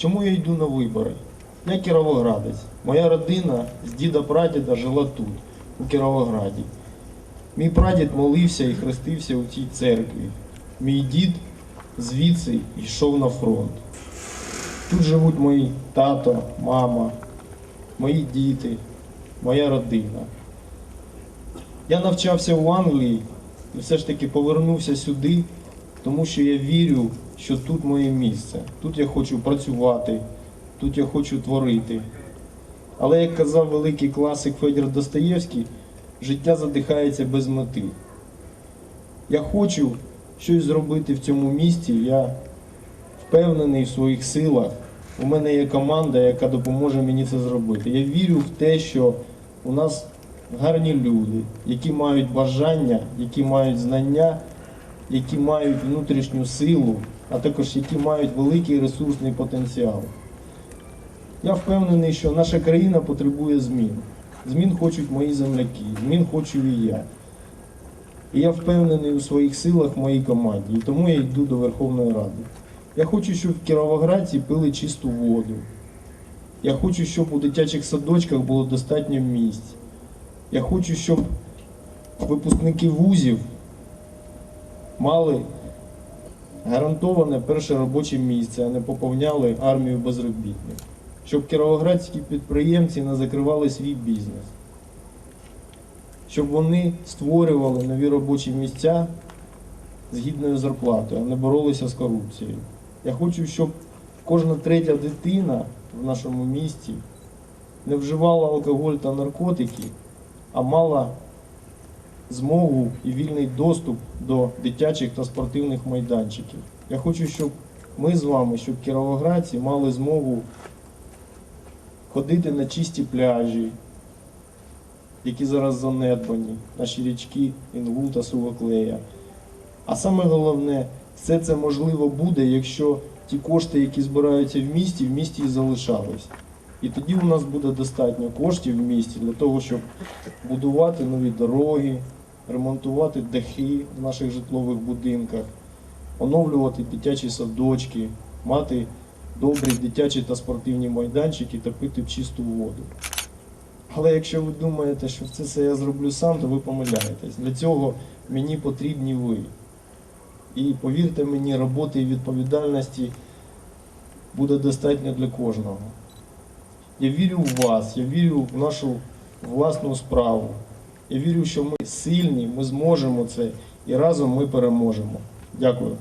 Чому я йду на вибори? Я кіровоградець. Моя родина з діда прадіда жила тут, у Кіровограді. Мій прадід молився і хрестився у цій церкві. Мій дід звідси йшов на фронт. Тут живуть мої тато, мама, мої діти, моя родина. Я навчався в Англії і все ж таки повернувся сюди, тому що я вірю, що тут моє місце. Тут я хочу працювати, тут я хочу творити. Але як казав великий класик Федір Достоєвський, життя задихається без мети. Я хочу щось зробити в цьому місті. Я впевнений в своїх силах. У мене є команда, яка допоможе мені це зробити. Я вірю в те, що у нас гарні люди, які мають бажання, які мають знання, які мають внутрішню силу, а також які мають великий ресурсний потенціал. Я впевнений, що наша країна потребує змін. Змін хочуть мої земляки, змін хочу і я. І я впевнений у своїх силах моїй команді, і тому я йду до Верховної Ради. Я хочу, щоб в Кіровограді пили чисту воду. Я хочу, щоб у дитячих садочках було достатньо місць. Я хочу, щоб випускники вузів мали гарантоване перше робоче місце, а не поповняли армію безробітних. Щоб кіровоградські підприємці не закривали свій бізнес. Щоб вони створювали нові робочі місця з гідною зарплатою, а не боролися з корупцією. Я хочу, щоб кожна третя дитина в нашому місті не вживала алкоголь та наркотики, а мала змогу і вільний доступ до дитячих та спортивних майданчиків. Я хочу, щоб ми з вами, щоб кіровоградці мали змогу ходити на чисті пляжі, які зараз занедбані, наші річки Інгул та Сувоклея. А саме головне, все це можливо буде, якщо ті кошти, які збираються в місті, в місті і залишались. І тоді у нас буде достатньо коштів в місті для того, щоб будувати нові дороги, ремонтувати дахи в наших житлових будинках, оновлювати дитячі садочки, мати добрі дитячі та спортивні майданчики та пити чисту воду. Але якщо ви думаєте, що це все я зроблю сам, то ви помиляєтесь. Для цього мені потрібні ви. І повірте мені, роботи і відповідальності буде достатньо для кожного. Я вірю в вас, я вірю в нашу власну справу. Я вірю, що ми сильні, ми зможемо це і разом ми переможемо. Дякую.